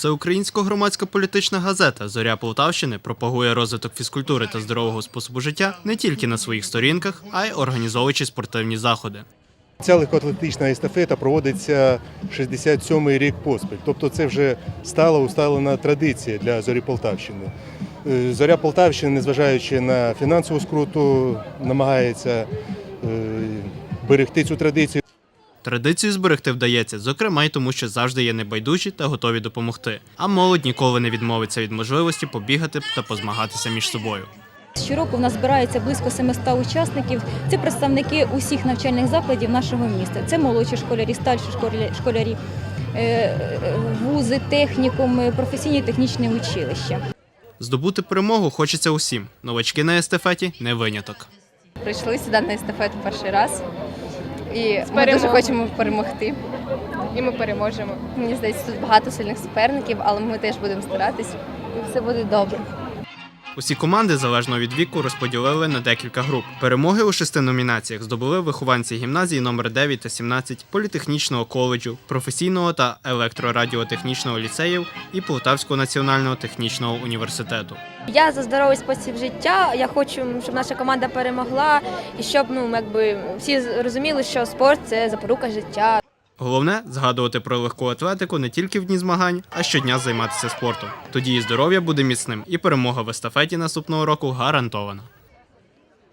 Всеукраїнська громадська політична газета Зоря Полтавщини пропагує розвиток фізкультури та здорового способу життя не тільки на своїх сторінках, а й організовуючи спортивні заходи. Ця легкоатлетична естафета проводиться 67-й рік поспіль. Тобто це вже стала усталена традиція для зорі Полтавщини. Е, Зоря Полтавщини, незважаючи на фінансову скруту, намагається е, берегти цю традицію. Традицію зберегти вдається, зокрема й тому, що завжди є небайдужі та готові допомогти. А молодь ніколи не відмовиться від можливості побігати та позмагатися між собою. Щороку в нас збирається близько 700 учасників. Це представники усіх навчальних закладів нашого міста. Це молодші школярі, старші школярі, школярі е, е, вузи, технікуми, професійні технічні училища. Здобути перемогу хочеться усім. Новачки на естафеті не виняток. Прийшли сюди на естафету перший раз. І ми дуже хочемо перемогти. і ми переможемо. Мені здається, тут багато сильних суперників, але ми теж будемо старатись, і все буде добре. Усі команди залежно від віку розподілили на декілька груп. Перемоги у шести номінаціях здобули вихованці гімназії номер 9 та 17, політехнічного коледжу, професійного та електрорадіотехнічного ліцеїв і Полтавського національного технічного університету. Я за здоровий спосіб життя. Я хочу, щоб наша команда перемогла і щоб ну якби всі розуміли, що спорт це запорука життя. Головне згадувати про легку атлетику не тільки в дні змагань, а щодня займатися спортом. Тоді і здоров'я буде міцним, і перемога в естафеті наступного року гарантована.